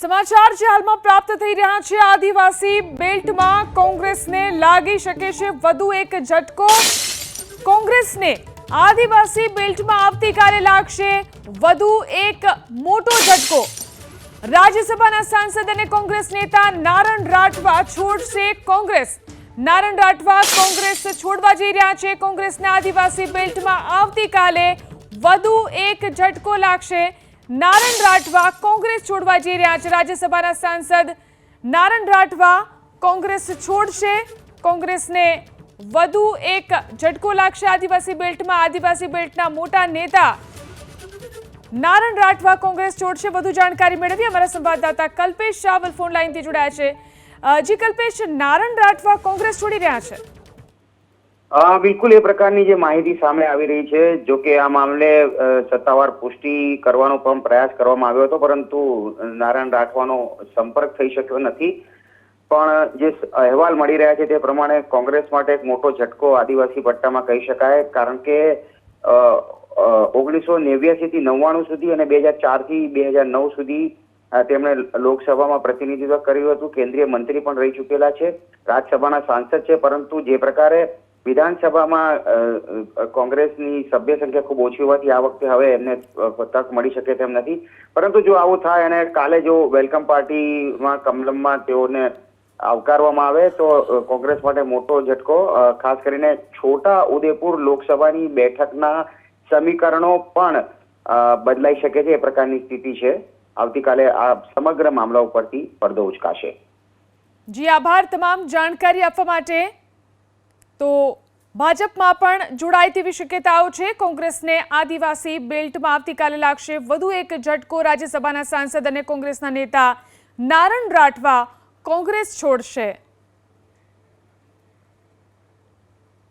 સમાચાર જે હાલમાં પ્રાપ્ત થઈ રહ્યા છે, આદિવાસી બેલ્ટમાં કોંગ્રેસને લાગી શકે છે વધુ એક ઝટકો. કોંગ્રેસને આદિવાસી બેલ્ટમાં આવતીકાલે લાગશે વધુ એક મોટો ઝટકો. રાજ્યસભાના સાંસદ અને કોંગ્રેસ નેતા નારણ રાઠવા છોડશે કોંગ્રેસ. નારણ રાઠવા કોંગ્રેસ છોડવા જઈ રહ્યા છે. કોંગ્રેસના આદિવાસી બેલ્ટમાં આવતીકાલે વધુ એક ઝટકો લાગશે. નારણ રાઠવા કોંગ્રેસ છોડવા જઈ રહ્યા છે. રાજ્યસભાના સાંસદ નારણ રાઠવા કોંગ્રેસ છોડશે. કોંગ્રેસને વધુ એક ઝટકો લાગશે આદિવાસી બેલ્ટમાં. આદિવાસી બેલ્ટના મોટા નેતા નારણ રાઠવા કોંગ્રેસ છોડશે. વધુ જાણકારી મેળવી અમારા સંવાદદાતા કલ્પેશ શાહ ફોન લાઈનથી જોડાયા છે. જી કલ્પેશ નારણ રાઠવા કોંગ્રેસ છોડી રહ્યા છે. બિલકુલ એ પ્રકારની જે માહિતી સામે આવી રહી છે, જો કે આ મામલે સત્તાવાર પુષ્ટિ કરવાનો પણ પ્રયાસ કરવામાં આવ્યો હતો, પરંતુ નારાયણ રાઠવાનો સંપર્ક થઈ શક્યો નથી. પણ જે અહેવાલ મળી રહ્યા છે તે પ્રમાણે કોંગ્રેસ માટે એક મોટો ઝટકો આદિવાસી પટ્ટામાં કહી શકાય, કારણ કે ઓગણીસો નેવ્યાસી થી નવ્વાણું સુધી અને બે હજાર ચારથી બે હજાર નવ સુધી તેમણે લોકસભામાં પ્રતિનિધિત્વ કર્યું હતું, કેન્દ્રીય મંત્રી પણ રહી ચૂકેલા છે, રાજ્યસભાના સાંસદ છે, પરંતુ જે પ્રકારે વિધાનસભામાં કોંગ્રેસની સભ્ય સંખ્યા ખૂબ ઓછી હોવાથી આ વખતે હવે એમને તક મળી શકે તેમ નથી. પરંતુ જો આવું થાય અને કાલે જો વેલકમ પાર્ટીમાં કમલમમાં તેઓને આવકારવામાં આવે, તો કોંગ્રેસ માટે મોટો ઝટકો ખાસ કરીને છોટા ઉદેપુર લોકસભાની બેઠકના સમીકરણો પણ બદલાઈ શકે છે, એ પ્રકારની સ્થિતિ છે. આવતીકાલે આ સમગ્ર મામલા ઉપરથી પડદો ઉચકાશે. જી, આભાર. તમામ જાણકારી આપવા માટે તો ભાજપમાં પણ જોડાય તેવી શક્યતાઓ છે. કોંગ્રેસને આદિવાસી બેલ્ટમાં આવતીકાલે લાગશે વધુ એક ઝટકો. રાજ્યસભાના સાંસદ અને કોંગ્રેસના નેતા નારણ રાઠવા કોંગ્રેસ છોડશે.